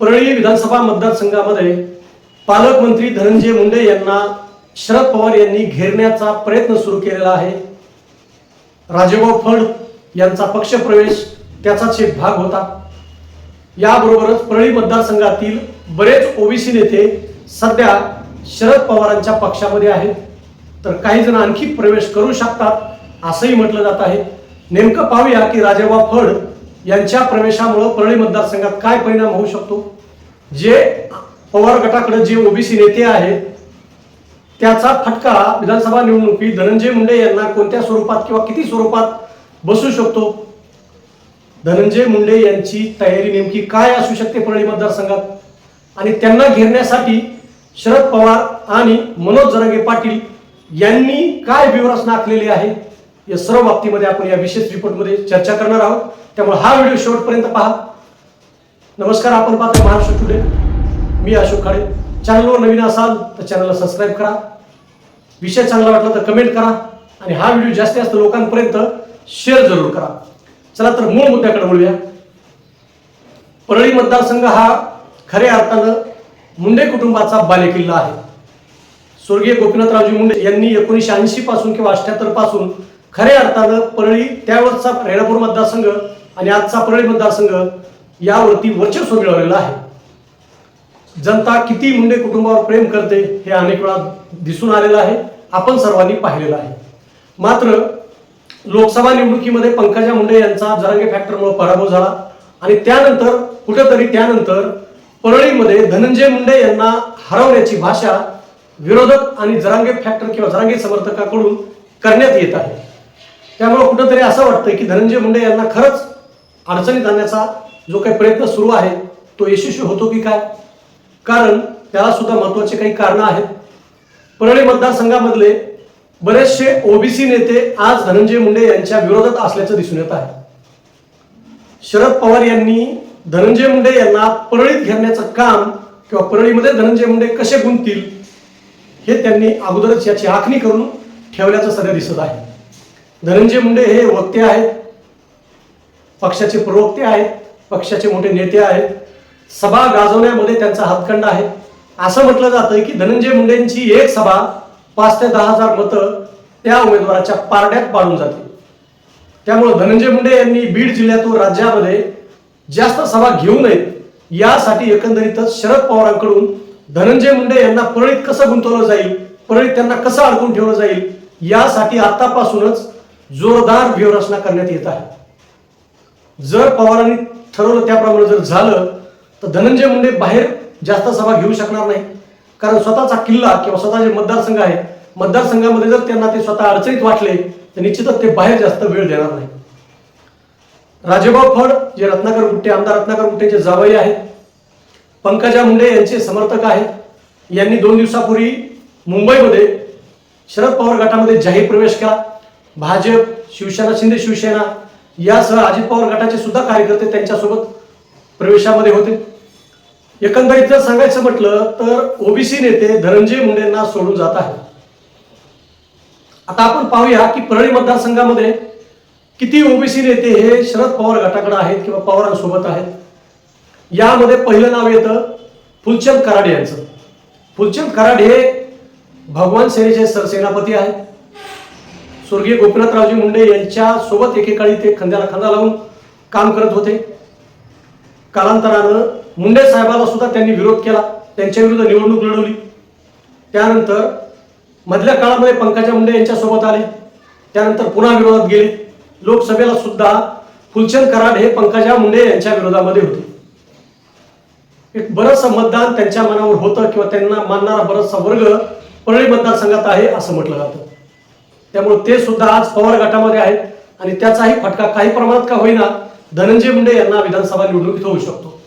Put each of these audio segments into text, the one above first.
परळी विधानसभा मतदारसंघामध्ये पालकमंत्री धनंजय मुंडे यांना शरद पवार यांनी घेरण्याचा प्रयत्न सुरू केलेला आहे. राजेभाऊ फड यांचा पक्षप्रवेश त्याचाच एक भाग होता. याबरोबरच परळी मतदारसंघातील बरेच ओबीसी नेते सध्या शरद पवारांच्या पक्षामध्ये आहेत. तर काही जण आणखी प्रवेश करू शकतात असंही म्हटलं जात आहे. नेमकं पाहूया की राजेबा फड यांच्या प्रवेशामुळं परळी मतदारसंघात काय परिणाम होऊ शकतो. जे पवार गटाकडे जे ओबीसी नेते आहेत त्याचा फटका विधानसभा निवडणुकीत धनंजय मुंडे यांना कोणत्या स्वरूपात किंवा किती स्वरूपात बसू शकतो? धनंजय मुंडे यांची तयारी नेमकी काय असू शकते परळी मतदारसंघात? आणि त्यांना घेरण्यासाठी शरद पवार आणि मनोज जरांगे पाटील यांनी काय व्यूहरचना आखलेली आहे? या सर्व बाबतीमध्ये आपण या विशेष रिपोर्टमध्ये चर्चा करणार आहोत. त्यामुळे हा व्हिडिओ शेवटपर्यंत पहा. नमस्कार आपण पाहता महाराष्ट्र टुडे मी अशोक खाडे. चॅनलवर नवीन असाल तर चॅनलला सबस्क्राईब करा. विषय चांगला वाटला तर कमेंट करा. आणि हा व्हिडिओ जास्तीत जास्त लोकांपर्यंत शेअर जरूर करा. चला तर मूळ मुद्द्याकडे बोलूया परळी मतदारसंघ हा खऱ्या अर्थानं मुंडे कुटुंबाचा बालेकिल्ला आहे. स्वर्गीय गोपीनाथरावजी मुंडे यांनी एकोणीसशे ऐंशी पासून किंवा अठ्याहत्तरपासून खऱ्या अर्थानं परळी त्यावेळचा रेणापूर मतदारसंघ आणि आजचा परळी मतदारसंघ यावरती वर्चस्व मिळवलेलं आहे. जनता किती मुंडे कुटुंबावर प्रेम करते हे अनेक वेळा दिसून आलेलं आहे. आपण सर्वांनी पाहिलेलं आहे. मात्र लोकसभा निवडणुकीमध्ये पंकजा मुंडे यांचा जरांगे फॅक्टरमुळे पराभव झाला आणि त्यानंतर कुठेतरी त्यानंतर परळीमध्ये धनंजय मुंडे यांना हरवण्याची भाषा विरोधक आणि जरांगे फॅक्टर किंवा जरांगे समर्थकाकडून करण्यात येत आहे. त्यामुळे कुठंतरी असं वाटतं की धनंजय मुंडे यांना खरंच अडचणीत आणण्याचा जो काही प्रयत्न सुरू आहे तो यशस्वी होतो की काय? कारण त्याला सुद्धा महत्त्वाचे काही कारणं आहेत. परळी मतदारसंघामधले बरेचसे ओबीसी नेते आज धनंजय मुंडे यांच्या विरोधात असल्याचं दिसून येत आहे. शरद पवार यांनी धनंजय मुंडे यांना परळीत घेण्याचं काम किंवा परळीमध्ये धनंजय मुंडे कसे गुंततील हे त्यांनी अगोदरच याची आखणी करून ठेवल्याचं सध्या दिसत आहे. धनंजय मुंडे हे वक्ते आहेत पक्षाचे प्रवक्ते आहेत पक्षाचे मोठे नेते आहेत. सभा गाजवण्यामध्ये त्यांचा हातखंड आहे. असं म्हटलं जातं की धनंजय मुंडेंची एक सभा पाच ते दहा हजार मतं त्या उमेदवाराच्या पारड्यात पाडून जाते. त्यामुळे धनंजय मुंडे यांनी बीड जिल्ह्यातून राज्यामध्ये जास्त सभा घेऊ नयेत यासाठी एकंदरीतच शरद पवारांकडून धनंजय मुंडे यांना परळीत कसं गुंतवलं जाईल परळीत त्यांना कसं अडकून ठेवलं जाईल यासाठी आतापासूनच जोरदार व्यूहरचना करण्यात येत आहे. जर पवारांनी ठरवलं त्याप्रमाणे जर झालं तर धनंजय मुंडे बाहेर जास्त सभा घेऊ शकणार नाही. कारण स्वतःचा किल्ला किंवा स्वतःचे मतदारसंघ आहे. मतदारसंघामध्ये जर त्यांना ते स्वतः अडचणीत वाटले तर निश्चितच ते बाहेर जास्त वेळ देणार नाही. राजेभाऊ फड जे रत्नाकर गुट्टे आमदार रत्नाकर गुट्टेचे जावई आहेत पंकजा मुंडे यांचे समर्थक आहेत. यांनी दोन दिवसापूर्वी मुंबईमध्ये शरद पवार गटामध्ये जाहीर प्रवेश केला. भाजप शिवसेना शिंदे शिवसेना यासह अजित पवार गटाचे सुद्धा कार्यकर्ते त्यांच्यासोबत प्रवेशामध्ये होते. एकंदरीत जर सांगायचं म्हटलं तर ओबीसी नेते धनंजय मुंडेंना सोडून जात आहेत. आता आपण पाहूया की परळी मतदारसंघामध्ये किती ओबीसी नेते हे शरद पवार गटाकडे आहेत किंवा पवारांसोबत आहेत. यामध्ये पहिलं नाव येतं फुलचंद कराड यांचं. फुलचंद कराड हे भगवान सेनेचे सरसेनापती आहेत. स्वर्गीय गोपीनाथरावजी मुंडे यांच्या सोबत एकेकाळी ते खांद्याला खांदा लावून काम करत होते. कालांतरानं मुंडे साहेबाला सुद्धा त्यांनी विरोध केला. त्यांच्या विरुद्ध निवडणूक लढवली. त्यानंतर मधल्या काळामध्ये पंकजा मुंडे यांच्यासोबत आले. त्यानंतर पुन्हा विरोधात गेले. लोकसभेला सुद्धा फुलचंद कराड हे पंकजा मुंडे यांच्या विरोधामध्ये होते. एक बरंचसं मतदान त्यांच्या मनावर होतं किंवा त्यांना मानणारा बराचसा वर्ग परळी मतदारसंघात आहे असं म्हटलं जातं. त्यामुळे ते सुद्धा आज पवार गटामध्ये आहेत. आणि त्याचाही फटका काही प्रमाणात का होईना धनंजय मुंडे यांना विधानसभा निवडणुकीत होऊ शकतो.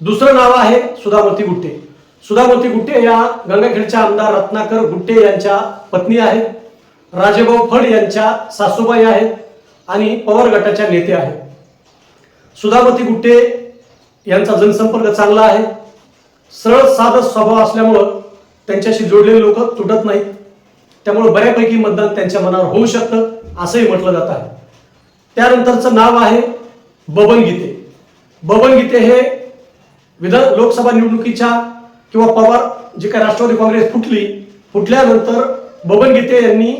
दुसरं नाव आहे सुधामती गुट्टे. सुधामती गुट्टे या गंगाखेडच्या आमदार रत्नाकर गुट्टे यांच्या पत्नी आहेत. राजेभाऊ फड यांच्या सासूबाई आहेत आणि पवार गटाच्या नेते आहेत. सुधामती गुट्टे यांचा जनसंपर्क चांगला आहे. सरळ साधं स्वभाव असल्यामुळं त्यांच्याशी जोडलेले लोक तुटत नाहीत. त्यामुळे बऱ्यापैकी मतदान त्यांच्या मनावर होऊ शकतं असंही म्हटलं जात आहे. त्यानंतरचं नाव आहे बबन गीते बबन गीते हे विधान लोकसभा निवडणुकीच्या किंवा पवार जे काही राष्ट्रवादी काँग्रेस फुटली फुटल्यानंतर बबन गीते यांनी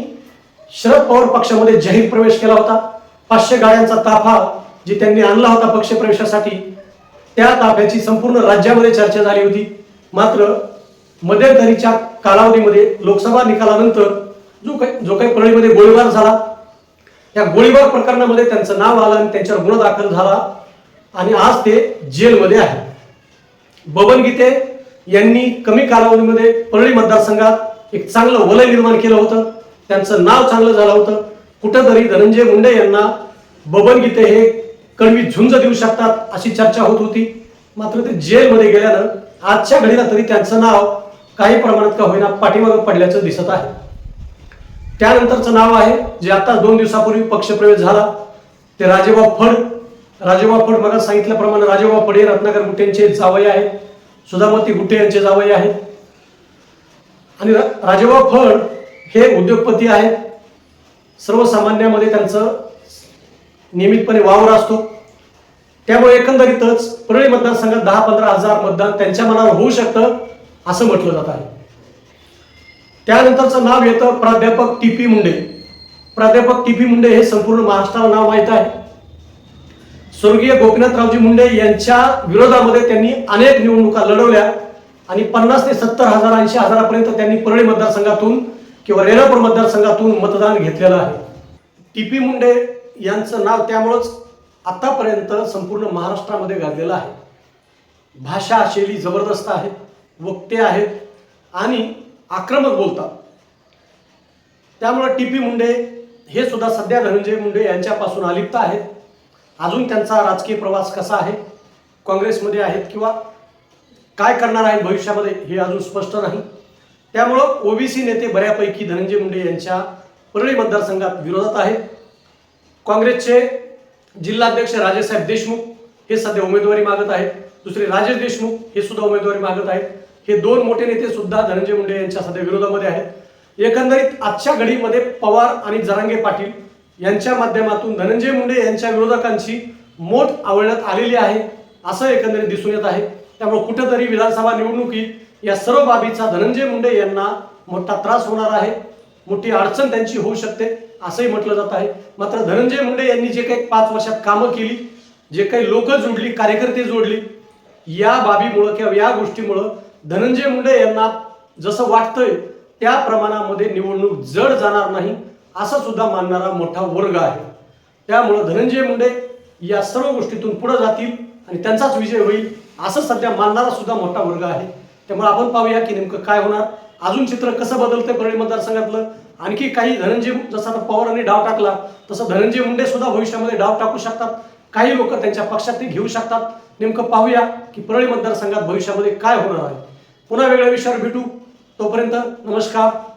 शरद पवार पक्षामध्ये जाहीर प्रवेश केला होता. पाचशे गाड्यांचा ताफा जे त्यांनी आणला होता पक्ष प्रवेशासाठी त्या ताफ्याची संपूर्ण राज्यामध्ये चर्चा झाली होती. मात्र मध्यंतरीच्या कालावधीमध्ये लोकसभा निकालानंतर जो काही जो काही परळीमध्ये गोळीबार झाला या गोळीबार प्रकरणामध्ये त्यांचं नाव आलं आणि त्यांच्यावर गुन्हा दाखल झाला आणि आज ते जेलमध्ये आहे बबन गीते यांनी कमी कालावधीमध्ये परळी मतदारसंघात एक चांगलं वलय निर्माण केलं होतं. त्यांचं नाव चांगलं झालं होतं. कुठंतरी धनंजय मुंडे यांना बबन गीते हे कडवी झुंज देऊ शकतात अशी चर्चा होत होती. मात्र ते जेलमध्ये गेल्यानं आजच्या घडीला तरी त्यांचं नाव काही प्रमाणात का होईना पाठीमागं पडल्याचं दिसत आहे. त्यानंतरचं नाव आहे जे आता दोन दिवसापूर्वी पक्षप्रवेश झाला ते राजेबा फड. राजेबा फड मला सांगितल्याप्रमाणे राजेबा फड हे रत्नाकर गुट्टे यांचे जावई आहेत. सुधामती गुट्टे यांचे जावई आहेत. आणि राजेबा फड हे उद्योगपती आहेत. सर्वसामान्यामध्ये त्यांचं नियमितपणे वावर असतो. त्यामुळे एकंदरीतच परळी मतदारसंघात दहा पंधरा हजार मतदान त्यांच्या मनावर होऊ शकतं. असं म्हटलं जात आहे. त्यानंतरचं नाव येतं प्राध्यापक टी पी मुंडे. प्राध्यापक टी पी मुंडे हे संपूर्ण महाराष्ट्राला नाव माहीत आहे. स्वर्गीय गोपीनाथरावजी मुंडे यांच्या विरोधामध्ये त्यांनी अनेक निवडणुका लढवल्या आणि पन्नास ते सत्तर हजार ऐंशी हजारापर्यंत त्यांनी परळी मतदारसंघातून किंवा रेणापूर मतदारसंघातून मतदान घेतलेलं आहे. टी पी मुंडे यांचं नाव त्यामुळंच आतापर्यंत संपूर्ण महाराष्ट्रामध्ये गाजलेलं आहे. भाषा शैली जबरदस्त आहे. वक्ते आहेत आणि आक्रमक बोलतात. त्यामुळे टी पी मुंडे हे सुद्धा सध्या धनंजय मुंडे यांच्यापासून अलिप्त आहेत. अजून त्यांचा राजकीय प्रवास कसा आहे? काँग्रेसमध्ये आहेत किंवा काय करणार आहेत भविष्यामध्ये हे अजून स्पष्ट नाही. त्यामुळं ओबीसी नेते बऱ्यापैकी धनंजय मुंडे यांच्या परळी मतदारसंघात विरोधात आहेत. काँग्रेसचे जिल्हाध्यक्ष राजेसाहेब देशमुख हे सध्या उमेदवारी मागत आहेत. दुसरे राजेश देशमुख हे सुद्धा उमेदवारी मागत आहेत. हे दोन मोठे नेते सुद्धा धनंजय मुंडे यांच्या सध्या विरोधामध्ये आहेत. एकंदरीत आजच्या घडीमध्ये पवार आणि जरांगे पाटील यांच्या माध्यमातून धनंजय मुंडे यांच्या विरोधकांची मोठ आवळण्यात आलेली आहे असं एकंदरीत दिसून येत आहे. त्यामुळे कुठेतरी विधानसभा निवडणुकीत या सर्व बाबीचा धनंजय मुंडे यांना मोठा त्रास होणार आहे. मोठी अडचण त्यांची होऊ शकते असंही म्हटलं जात आहे. मात्र धनंजय मुंडे यांनी जे काही पाच वर्षात कामं केली जे काही लोक जोडली कार्यकर्ते जोडली या बाबीमुळं किंवा या गोष्टीमुळं धनंजय मुंडे यांना जसं वाटतंय त्या प्रमाणामध्ये निवडणूक जड जाणार नाही असं सुद्धा मानणारा मोठा वर्ग आहे. त्यामुळं धनंजय मुंडे या सर्व गोष्टीतून पुढे जातील आणि त्यांचाच विजय होईल असं सध्या मानणारा सुद्धा मोठा वर्ग आहे. त्यामुळे आपण पाहूया की नेमकं काय होणार. अजून चित्र कसं बदलतंय परळी मतदारसंघातलं? आणखी काही धनंजय जसं आता पवारांनी डाव टाकला तसं धनंजय मुंडे सुद्धा भविष्यामध्ये डाव टाकू शकतात. काही लोक त्यांच्या पक्षात ते घेऊ शकतात. नेमकं पाहूया की परळी मतदारसंघात भविष्यामध्ये काय होणार आहे. पुन्हा वेगळ्या विषयावर भेटू. तोपर्यंत नमस्कार.